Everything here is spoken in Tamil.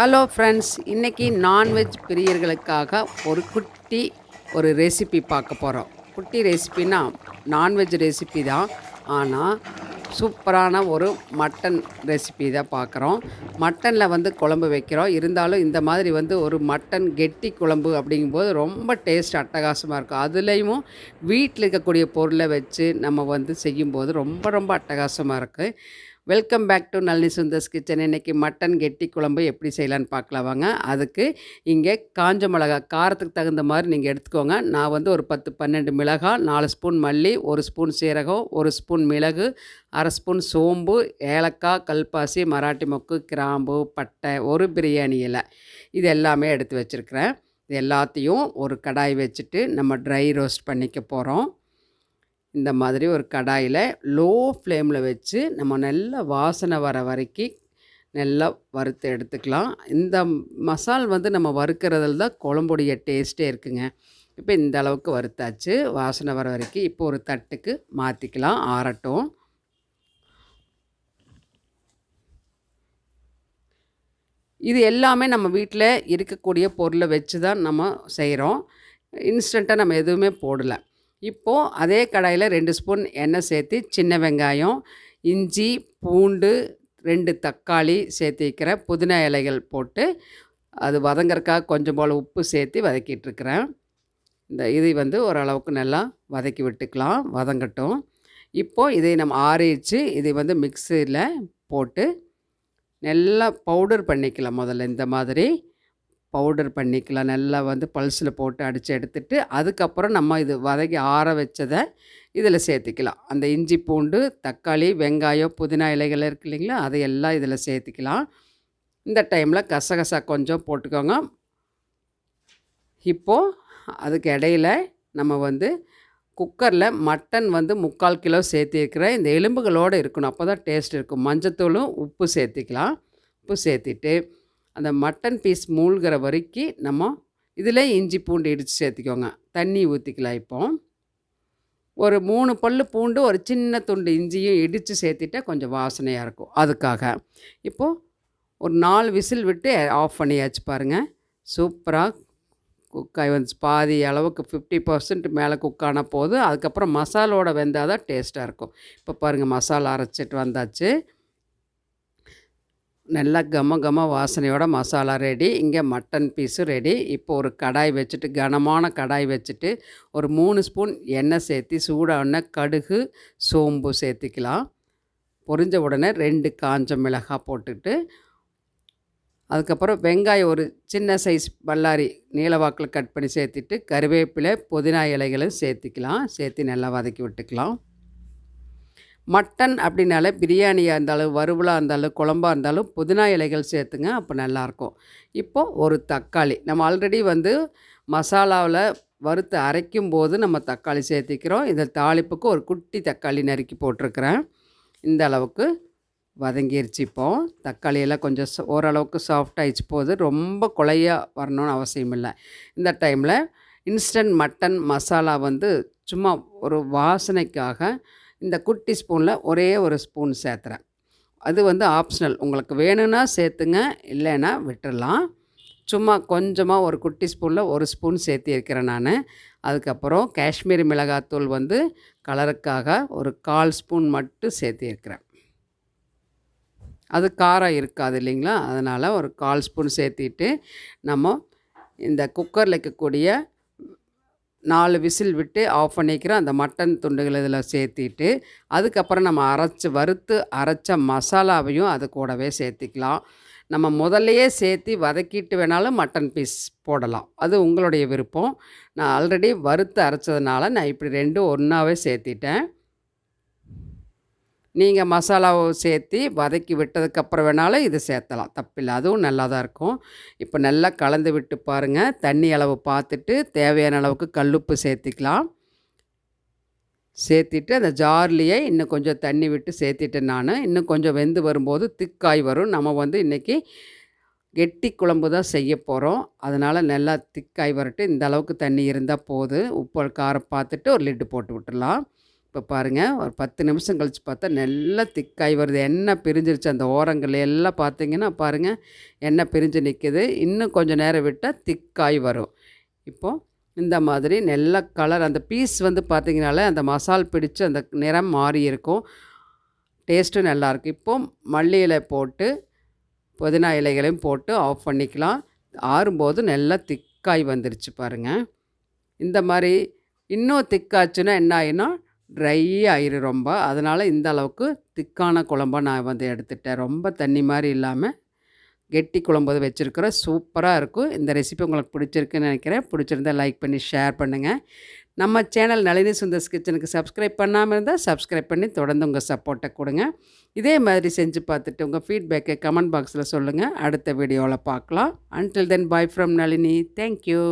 ஹலோ ஃப்ரெண்ட்ஸ் இன்றைக்கி நான்வெஜ் பிரியர்களுக்காக ஒரு குட்டி ஒரு ரெசிபி பார்க்க போகிறோம் குட்டி ரெசிபினா நான்வெஜ் ரெசிபி தான். ஆனால் சூப்பரான ஒரு மட்டன் ரெசிபி தான் பார்க்குறோம். மட்டனில் வந்து குழம்பு வைக்கிறோம். இருந்தாலும் இந்த மாதிரி வந்து ஒரு மட்டன் கெட்டி குழம்பு அப்படிங்கும்போது ரொம்ப டேஸ்ட் அட்டகாசமாக இருக்கும். அதுலேயும் வீட்டில் இருக்கக்கூடிய பொருளை வச்சு நம்ம வந்து செய்யும்போது ரொம்ப ரொம்ப அட்டகாசமாக இருக்குது welcome back to Nalini Sundar's kitchen இன்றைக்கி மட்டன் கெட்டி குழம்பு எப்படி செய்யலான்னு பார்க்கலாம் வாங்க. அதுக்கு இங்கே காஞ்ச மிளகா காரத்துக்கு தகுந்த மாதிரி நீங்கள் எடுத்துக்கோங்க. நான் வந்து ஒரு பத்து பன்னெண்டு மிளகாய் நாலு ஸ்பூன் மல்லி ஒரு ஸ்பூன் சீரகம் ஒரு ஸ்பூன் மிளகு அரை ஸ்பூன் சோம்பு ஏலக்காய் கல்பாசி மராட்டி மொக்கு கிராம்பு பட்டை ஒரு பிரியாணி இலை. இது எல்லாமே எடுத்து வச்சுருக்கிறேன். இது எல்லாத்தையும் ஒரு கடாய் வச்சுட்டு நம்ம ட்ரை ரோஸ்ட் பண்ணிக்க போகிறோம் இந்த மாதிரி ஒரு கடாயில் லோ ஃப்ளேமில் வச்சு நம்ம நல்ல வாசனை வர வரைக்கும் நல்லா வறுத்து எடுத்துக்கலாம். இந்த மசால் வந்து நம்ம வறுக்கிறதுல தான் குழம்புடைய டேஸ்ட்டே இருக்குங்க. இப்போ இந்த அளவுக்கு வறுத்தாச்சு. வாசனை வர வரைக்கும் இப்போ ஒரு தட்டுக்கு மாற்றிக்கலாம் ஆறட்டும். இது எல்லாமே நம்ம வீட்டில் இருக்கக்கூடிய பொருளை வச்சு தான் நம்ம செய்கிறோம் இன்ஸ்டண்ட்டாக நம்ம எதுவுமே போடலை. இப்போது அதே கடாயில் ரெண்டு ஸ்பூன் எண்ணெய் சேர்த்து சின்ன வெங்காயம் இஞ்சி பூண்டு ரெண்டு தக்காளி சேர்த்திக்கிற புதினா இலைகள் போட்டு அது வதங்கறக்காக கொஞ்சம் போல் உப்பு சேர்த்து வதக்கிட்டுருக்கிறேன் இந்த இது வந்து ஓரளவுக்கு நல்லா வதக்கி விட்டுக்கலாம் வதங்கட்டும். இப்போது இதை நம்ம ஆறிச்சு இதை வந்து மிக்சியில் போட்டு நல்லா பவுடர் பண்ணிக்கலாம் முதல்ல இந்த மாதிரி. பவுடர் பண்ணிக்கலாம். நல்லா வந்து பல்ஸில் போட்டு அடித்து எடுத்துட்டு அதுக்கப்புறம் நம்ம இது வதக்கி ஆற வச்சதை இதில் சேர்த்திக்கலாம். அந்த இஞ்சி பூண்டு தக்காளி வெங்காயம் புதினா இலைகள் இருக்கு இல்லைங்களா? அதையெல்லாம் இதில் சேர்த்துக்கலாம். இந்த டைமில் கசகசா கொஞ்சம் போட்டுக்கோங்க. இப்போது அதுக்கு இடையில நம்ம வந்து குக்கரில் மட்டன் வந்து முக்கால் கிலோ சேர்த்திருக்கிறேன் இந்த எலும்புகளோடு இருக்கணும். அப்போ தான் டேஸ்ட் இருக்கும். மஞ்சத்தூளும் உப்பு சேர்த்திக்கலாம். உப்பு சேர்த்திட்டு அந்த மட்டன் பீஸ் மூழ்கிற வரைக்கும் நம்ம இதில் இஞ்சி பூண்டு இடித்து சேர்த்திக்கோங்க. தண்ணி ஊற்றிக்கலாம் இப்போ. ஒரு மூணு பல் பூண்டு ஒரு சின்ன துண்டு இஞ்சியும் இடித்து சேர்த்திட்டா கொஞ்சம் வாசனையாக இருக்கும். அதுக்காக. இப்போது ஒரு நாலு விசில் விட்டு ஆஃப் பண்ணியாச்சு பாருங்கள் சூப்பராக குக்காய் வந்து பாதி அளவுக்கு ஃபிஃப்டி பர்சன்ட் மேலே குக் ஆன போது அதுக்கப்புறம் மசாலோட வெந்தால் தான் டேஸ்ட்டாக இருக்கும். இப்போ பாருங்கள் மசாலா அரைச்சிட்டு வந்தாச்சு. நல்லா கம கம வாசனையோட மசாலா ரெடி இங்கே மட்டன் பீஸும் ரெடி இப்போ ஒரு கடாய் வச்சுட்டு கனமான கடாய் வச்சுட்டு ஒரு மூணு ஸ்பூன் எண்ணெய் சேர்த்து சூடான கடுகு சோம்பு சேர்த்திக்கலாம். பொரிஞ்ச உடனே ரெண்டு காஞ்ச மிளகாய் போட்டுட்டு அதுக்கப்புறம் வெங்காயம் ஒரு சின்ன சைஸ் பல்லாரி நீளவாக்கில் கட் பண்ணி சேர்த்துட்டு கருவேப்பிலை புதினா இலைகளும் சேர்த்திக்கலாம். சேர்த்து நல்லா வதக்கி விட்டுக்கலாம். மட்டன் அப்படின்னாலே பிரியாணியாக இருந்தாலும் வறுவலாக இருந்தாலும் குழம்பாக இருந்தாலும் புதினா இலைகள் சேர்த்துங்க அப்போ நல்லாயிருக்கும். இப்போது ஒரு தக்காளி. நம்ம ஆல்ரெடி வந்து மசாலாவில் வறுத்து அரைக்கும் போது நம்ம தக்காளி சேர்த்திக்கிறோம். இந்த தாளிப்புக்கு ஒரு குட்டி தக்காளி நறுக்கி போட்டிருக்கிறேன். இந்த அளவுக்கு வதங்கிருச்சு இப்போது தக்காளியெல்லாம் கொஞ்சம் ஓரளவுக்கு சாஃப்ட் ஆகிடுச்சு போது ரொம்ப குழையாக வரணும்னு அவசியம் இல்லை. இந்த டைமில் இன்ஸ்டன்ட் மட்டன் மசாலா வந்து சும்மா ஒரு வாசனைக்காக இந்த குட்டி ஸ்பூனில் ஒரே ஒரு ஸ்பூன் சேர்த்துறேன். அது வந்து ஆப்ஷனல். உங்களுக்கு வேணும்னா சேர்த்துங்க இல்லைன்னா விட்டுடலாம் சும்மா கொஞ்சமாக ஒரு குட்டி ஸ்பூனில் ஒரு ஸ்பூன் சேர்த்து இருக்கிறேன் நான். அதுக்கப்புறம் காஷ்மீரி மிளகாத்தூள் வந்து கலருக்காக ஒரு கால் ஸ்பூன் மட்டும் சேர்த்து இருக்கிறேன். அது காரம் இருக்காது இல்லைங்களா? அதனால் ஒரு கால் ஸ்பூன் சேர்த்திட்டு நம்ம இந்த குக்கரில் இருக்கக்கூடிய நாலு விசில் விட்டு ஆஃப் பண்ணிக்கிறோம் அந்த மட்டன் துண்டுகள் இதில் சேர்த்திட்டு அதுக்கப்புறம் நம்ம அரைச்சி வறுத்து அரைச்ச மசாலாவையும் அது கூடவே சேர்த்திக்கலாம். நம்ம முதல்லையே சேர்த்து வதக்கிட்டு வேணாலும் மட்டன் பீஸ் போடலாம். அது உங்களுடைய விருப்பம். நான் ஆல்ரெடி வறுத்து அரைச்சதுனால நான் இப்படி ரெண்டும் ஒன்றாவே சேர்த்திட்டேன். நீங்கள் மசாலாவை சேர்த்து வதக்கி விட்டதுக்கப்புறம் வேணாலும் இது சேர்த்தலாம். தப்பில்லை. அதுவும் நல்லா தான் இருக்கும். இப்போ நல்லா கலந்து விட்டு பாருங்கள் தண்ணி அளவு பார்த்துட்டு தேவையான அளவுக்கு கல்லுப்பு சேர்த்திக்கலாம். சேர்த்திட்டு அந்த ஜார்லேயே இன்னும் கொஞ்சம் தண்ணி விட்டு சேர்த்திட்டேன் நான். இன்னும் கொஞ்சம் வெந்து வரும்போது திக்காய் வரும். நம்ம வந்து இன்றைக்கி கெட்டி குழம்பு தான் செய்ய போகிறோம் அதனால் நல்லா திக்காய் வரட்டு. இந்த அளவுக்கு தண்ணி இருந்தால் போதும் உப்பு காரம் பார்த்துட்டு ஒரு லிட்டு போட்டு விட்டுடலாம். இப்போ பாருங்கள் ஒரு பத்து நிமிஷம் கழித்து பார்த்தா நல்லா திக்காய் வருது. எண்ணெய் பிரிஞ்சிருச்சு. அந்த ஓரங்கள் எல்லாம் பார்த்தீங்கன்னா பாருங்கள் எண்ணெய் பிரிஞ்சு நிற்கிது இன்னும் கொஞ்சம் நேரம் விட்டால் திக்காய் வரும். இப்போது இந்த மாதிரி நல்ல கலர் அந்த பீஸ் வந்து பார்த்திங்கனாலே அந்த மசால் பிடிச்சு அந்த நிறம் மாறி இருக்கும். டேஸ்ட்டும் நல்லாயிருக்கும் இப்போது மல்லி இலை போட்டு புதினா இலைகளையும் போட்டு ஆஃப் பண்ணிக்கலாம். ஆறும்போது நல்லா திக்காய் வந்துருச்சு பாருங்கள் இந்த மாதிரி இன்னும் திக்காச்சுன்னா என்ன ஆகினா ட்ரை ஆயிரும் ரொம்ப. அதனால் இந்த அளவுக்கு திக்கான குழம்பாக நான் வந்து எடுத்துட்டேன். ரொம்ப தண்ணி மாதிரி இல்லாமல் கெட்டி குழம்பு வச்சுருக்கிறேன் சூப்பராக இருக்கும். இந்த ரெசிபி உங்களுக்கு பிடிச்சிருக்குன்னு நினைக்கிறேன். பிடிச்சிருந்தா லைக் பண்ணி ஷேர் பண்ணுங்கள் நம்ம சேனல் நளினி சுந்தர்ஸ் கிச்சனுக்கு சப்ஸ்கிரைப் பண்ணாமல் இருந்தால் சப்ஸ்கிரைப் பண்ணி தொடர்ந்து உங்கள் சப்போர்ட்டை கொடுங்க. இதே மாதிரி செஞ்சு பார்த்துட்டு உங்கள் ஃபீட்பேக்கை கமெண்ட் பாக்ஸில் சொல்லுங்கள் அடுத்த வீடியோவில் பார்க்கலாம். Until then bye from Nalini. Thank you